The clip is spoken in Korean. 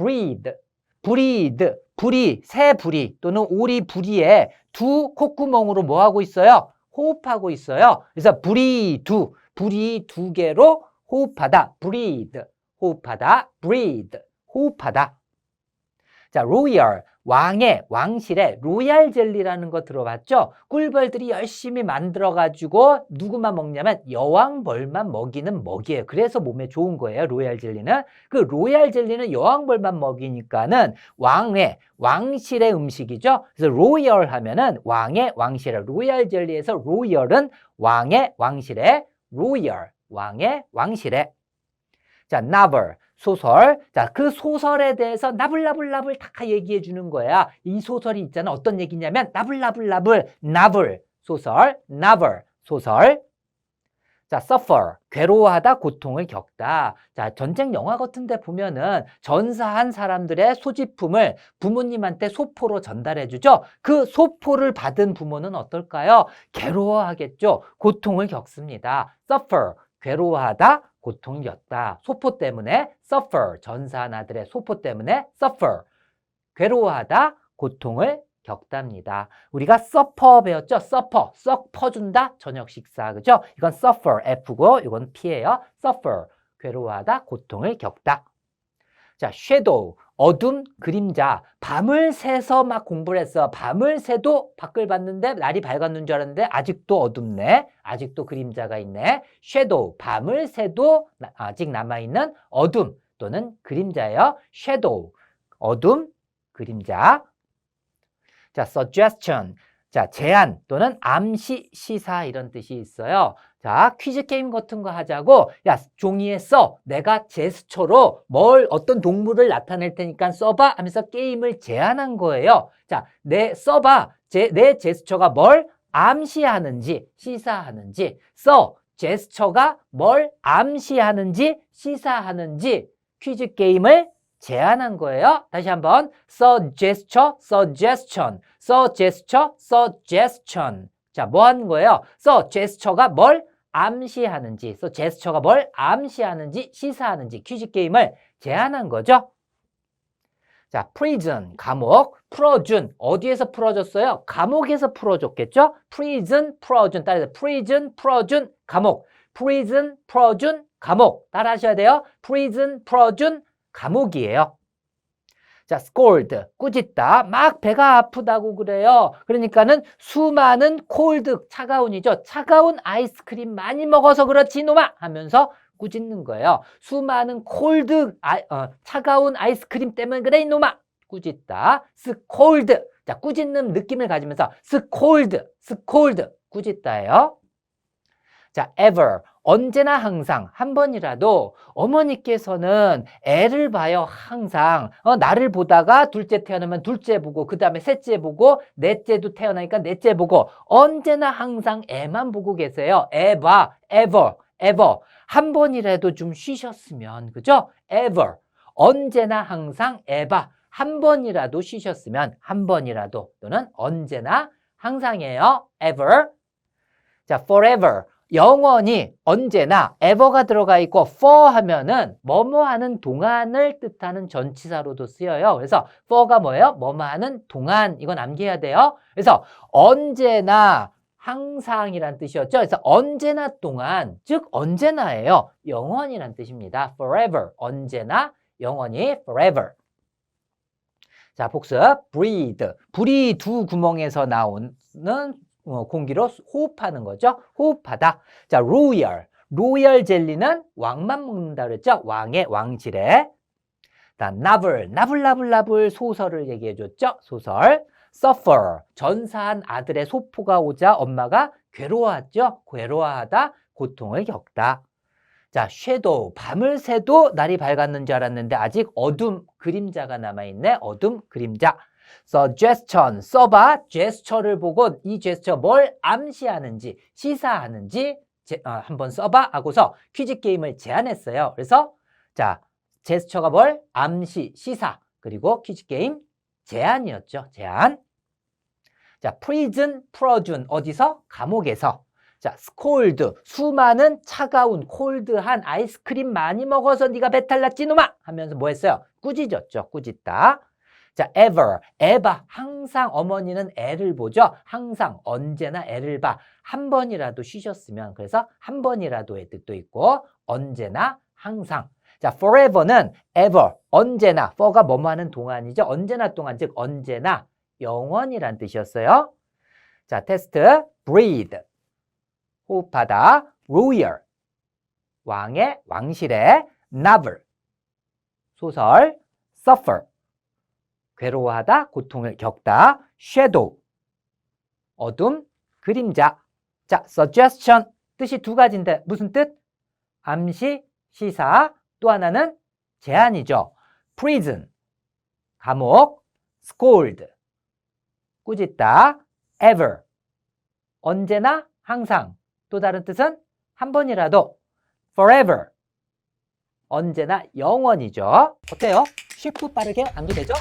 breathe, breathe, 부리, 새 부리 또는 오리 부리에 두 콧구멍으로 뭐 하고 있어요? 호흡하고 있어요. 그래서 부리 두, 부리 두 개로 호흡하다, breathe, 호흡하다, breathe, 호흡하다. 자, royal, 왕의, 왕실의 로얄 젤리라는 거 들어봤죠? 꿀벌들이 열심히 만들어 가지고 누구만 먹냐면 여왕벌만 먹이는 먹이에요. 그래서 몸에 좋은 거예요, 로얄 젤리는. 그 로얄 젤리는 여왕벌만 먹이니까는 왕의, 왕실의 음식이죠. 그래서 로열 하면은 왕의, 왕실의, 로얄 젤리에서 로열은 왕의, 왕실의, 로열, 왕의, 왕실의. 자, novel, 소설. 자, 그 소설에 대해서 나불나불나불 다 얘기해 주는 거야. 이 소설이 있잖아. 어떤 얘기냐면 나불나불나불, 나불, 소설, novel, 소설. 자, suffer, 괴로워하다, 고통을 겪다. 자, 전쟁 영화 같은 데 보면은 전사한 사람들의 소지품을 부모님한테 소포로 전달해 주죠. 그 소포를 받은 부모는 어떨까요? 괴로워하겠죠. 고통을 겪습니다. suffer, 괴로워하다, 고통을 겪다. 소포 때문에 suffer, 전사한 아들의 소포 때문에 suffer, 괴로워하다, 고통을 겪답니다. 우리가 suffer 배웠죠? suffer, 썩 퍼준다, 저녁 식사, 그죠? 이건 suffer, F고 이건 P예요. suffer, 괴로워하다, 고통을 겪다. 자, shadow, 어둠, 그림자. 밤을 새서 막 공부를 했어. 밤을 새도 밖을 봤는데 날이 밝았는 줄 알았는데 아직도 어둡네. 아직도 그림자가 있네. shadow, 밤을 새도 나- 아직 남아있는 어둠 또는 그림자예요. shadow, 어둠, 그림자. 자, suggestion. 자, 제안 또는 암시, 시사 이런 뜻이 있어요. 자, 퀴즈 게임 같은 거 하자고, 야, 종이에 써. 내가 제스처로 뭘, 어떤 동물을 나타낼 테니까 써봐 하면서 게임을 제안한 거예요. 자, 내, 써봐. 제, 내 제스처가 뭘 암시하는지, 시사하는지, 써. 제스처가 뭘 암시하는지, 시사하는지 퀴즈 게임을 제안한 거예요. 다시 한번 suggestion, suggestion, suggestion, suggestion. 자, 뭐 하는 거예요? suggestion가 뭘 암시하는지, suggestion가 뭘 암시하는지, 시사하는지 퀴즈 게임을 제안한 거죠. 자, prison, 감옥, 풀어준, 어디에서 풀어줬어요? 감옥에서 풀어줬겠죠? prison, 풀어준, 따라서 prison, 풀어준, 감옥, prison, 풀어준, 감옥. 따라 하셔야 돼요. prison, 풀어준, 감옥이에요. 자, scold, 꾸짖다. 막 배가 아프다고 그래요. 그러니까는 수많은 cold, 차가운이죠. 차가운 아이스크림 많이 먹어서 그렇지, 이놈아! 하면서 꾸짖는 거예요. 수많은 cold, 아, 어, 차가운 아이스크림 때문에 그래, 이놈아! 꾸짖다. scold. 자, 꾸짖는 느낌을 가지면서 scold, scold, 꾸짖다예요. 자, ever. 언제나 항상 한 번이라도 어머니께서는 애를 봐요 항상. 어, 나를 보다가 둘째 태어나면 둘째 보고 그 다음에 셋째 보고 넷째도 태어나니까 넷째 보고 언제나 항상 애만 보고 계세요. 에바 ever ever. 한 번이라도 좀 쉬셨으면 그죠? ever. 언제나 항상 에바 한 번이라도 쉬셨으면 한 번이라도. 또는 언제나 항상이에요. ever. 자 forever 영원히 언제나 ever가 들어가 있고 for 하면은 뭐뭐 하는 동안을 뜻하는 전치사로도 쓰여요. 그래서 for가 뭐예요? 뭐뭐 하는 동안 이건 암기해야 돼요. 그래서 언제나 항상이란 뜻이었죠. 그래서 언제나 동안 즉 언제나예요. 영원이란 뜻입니다. forever 언제나 영원히 forever. 자, 복습. breathe. 불이 두 구멍에서 나오는 어, 공기로 호흡하는 거죠. 호흡하다. 자, 로열. 로열 젤리는 왕만 먹는다 그랬죠. 왕의 왕실에. 다 나블, 나불나불나불 소설을 얘기해 줬죠. 소설. suffer. 전사한 아들의 소포가 오자 엄마가 괴로워하죠. 괴로워하다. 고통을 겪다. 자, shadow. 밤을 새도 날이 밝았는 줄 알았는데 아직 어둠 그림자가 남아있네. 어둠 그림자. Suggestion 써봐 제스처를 보고 이 제스처 뭘 암시하는지 시사하는지 제, 어, 한번 써봐 하고서 퀴즈 게임을 제안했어요. 그래서 자 제스처가 뭘 암시 시사 그리고 퀴즈 게임 제안이었죠. 제안. 자 prison 풀어준 어디서 감옥에서 자, scold. 수많은 차가운 콜드한 아이스크림 많이 먹어서 네가 배탈 났지 놈아 하면서 뭐 했어요? 꾸짖었죠. 꾸짖다. 자, ever. 에바. 항상 어머니는 애를 보죠. 항상 언제나 애를 봐. 한 번이라도 쉬셨으면 그래서 한 번이라도의 뜻도 있고 언제나 항상. 자, forever는 ever. 언제나. for가 뭐뭐 하는 동안이죠. 언제나 동안 즉 언제나 영원이란 뜻이었어요. 자, 테스트. breathe. 호흡하다. royal. 왕의 왕실의 novel. 소설. suffer. 괴로워하다, 고통을 겪다, shadow, 어둠, 그림자. 자, suggestion, 뜻이 두 가지인데 무슨 뜻? 암시, 시사, 또 하나는 제안이죠. prison, 감옥, scold, 꾸짖다, ever, 언제나, 항상. 또 다른 뜻은 한 번이라도, forever, 언제나 영원이죠. 어때요? 쉽고 빠르게 암기되죠?